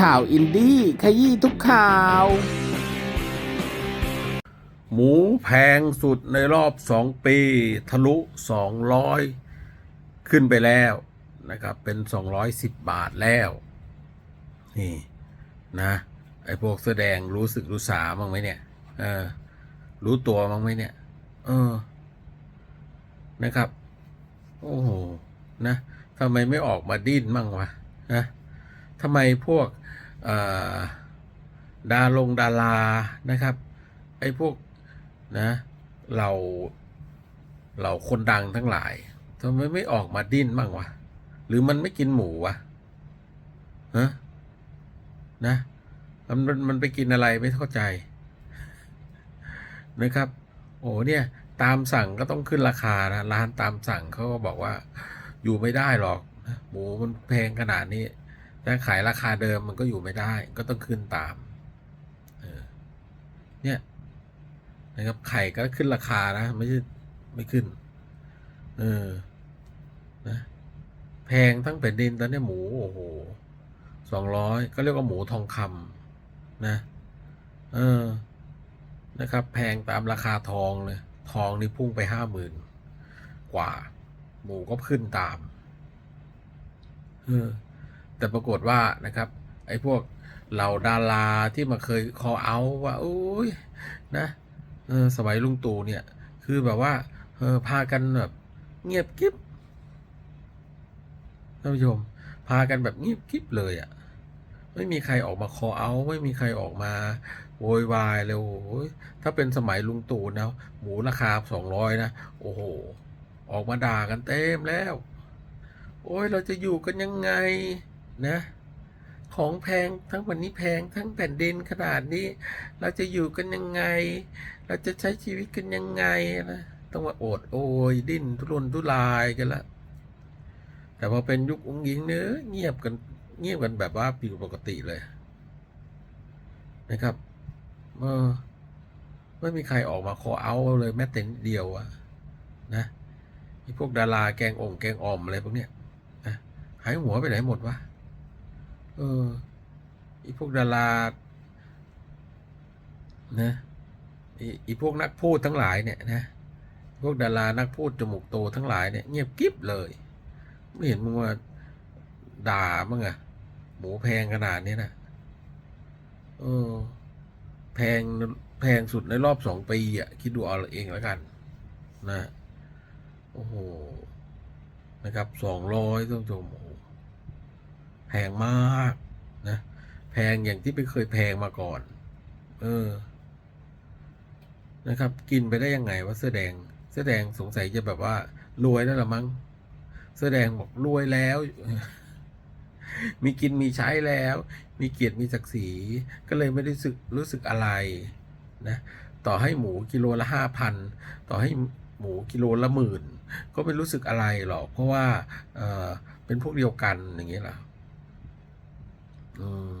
ข่าวอินดี้ขยี้ทุกข่าว หมูแพงสุดในรอบสองปี ทะลุสองร้อยขึ้นไปแล้วนะครับ เป็นสองร้อยสิบบาทแล้ว นี่นะ ไอ้พวกแสดงรู้สึกรู้สาบ้างไหมเนี่ยเออรู้ตัวบ้างไหมเนี่ย เออ นะครับ โอ้โห นะทำไมไม่ออกมาดิ้นมั่งวะนะ ทำไมพวกดาลงดารานะครับ ไอ้พวกนะเราเราคนดังทั้งหลายทำไมไม่ออกมาดิ้นบ้างวะ หรือมันไม่กินหมูวะฮะนะมันมันไปกินอะไรไม่เข้าใจนะครับ โอ้เนี่ยตามสั่งก็ต้องขึ้นราคานะร้านตามสั่งเขาก็บอกว่าอยู่ไม่ได้หรอกหมูมันแพงขนาดนี้ ถ้าขายราคาเดิมมันก็อยู่ไม่ได้ ก็ต้องขึ้นตามเออเนี่ยนะครับไข่ก็ขึ้นราคานะ ไม่ใช่ไม่ขึ้น เออนะแพงทั้งแผ่นดินตอนนี้หมูโอ้โหสองร้อยก็เรียกว่าหมูทองคำนะ เออนะครับ แพงตามราคาทองเลย ทองนี่พุ่งไปห้าหมื่นกว่า หมูก็ขึ้นตาม เออ แต่ปรากฏว่านะครับไอ้พวกเหล่าดาราที่มาเคยคอเอาว่าโอ้ยนะเออสมัยลุงตู่เนี่ย คือแบบว่าเออพากันแบบเงียบกิ๊บท่านผู้ชม พากันแบบเงียบกิ๊บเลยอะ่ะไม่มีใครออกมาคอเอาไม่มีใครออกมาโวยวายเลยโอ้ยถ้าเป็นสมัยลุงตู่นะหมูราคาสองร้อยนะโอ้โหออกมาด่ากันเต็มแล้ว โอ้ยเราจะอยู่กันยังไง นะ ของแพงทั้งวันนี้แพงทั้งแผ่นดินขนาดนี้ เราจะอยู่กันยังไง เราจะใช้ชีวิตกันยังไงนะต้องมาโอดโอยดิ้นทุรนทุรายกันละแต่พอเป็นยุคองค์หญิงเนื้อเงียบกันเงียบกันแบบว่าผิดปกติเลย นะครับเออไม่มีใครออกมาขอเอาเลยแม้แต่นิดเดียวอะนะพวกดาราแกงองค์แกงอ่อมอะไรพวกเนี้ยนะหายหัวไปไหนหมดวะ เออไอพวกดารานะไอไอพวกนักพูดทั้งหลายเนี่ยนะพวกดารานักพูดจมูกโตทั้งหลายเนี่ยเงียบกิ๊บเลย ไม่เห็นมึงว่าด่ามั้งอะหมูแพงขนาดนี้นะเออ แพงแพงสุดในรอบสองปีอะคิดดูเอาเองแล้วกันนะโอ้โหนะครับสองร้อยต้องชมโอ้ แพงมากนะแพงอย่างที่ไม่เคยแพงมาก่อน เออ นะครับ กินไปได้ยังไงว่าเสื้อแดง เสื้อแดงสงสัยจะแบบว่า รวยแล้วละมั้งเสื้อแดงบอกรวยแล้ว มีกินมีใช้แล้ว มีเกียรติมีศักดิ์ศรีก็เลยไม่ได้รู้สึกรู้สึกอะไรนะต่อให้หมูกิโลละห้าพันต่อให้หมูกิโลละหมื่น ก็ไม่รู้สึกอะไรหรอก เพราะว่าเออเป็นพวกเดียวกันอย่างเงี้ยล่ะอืม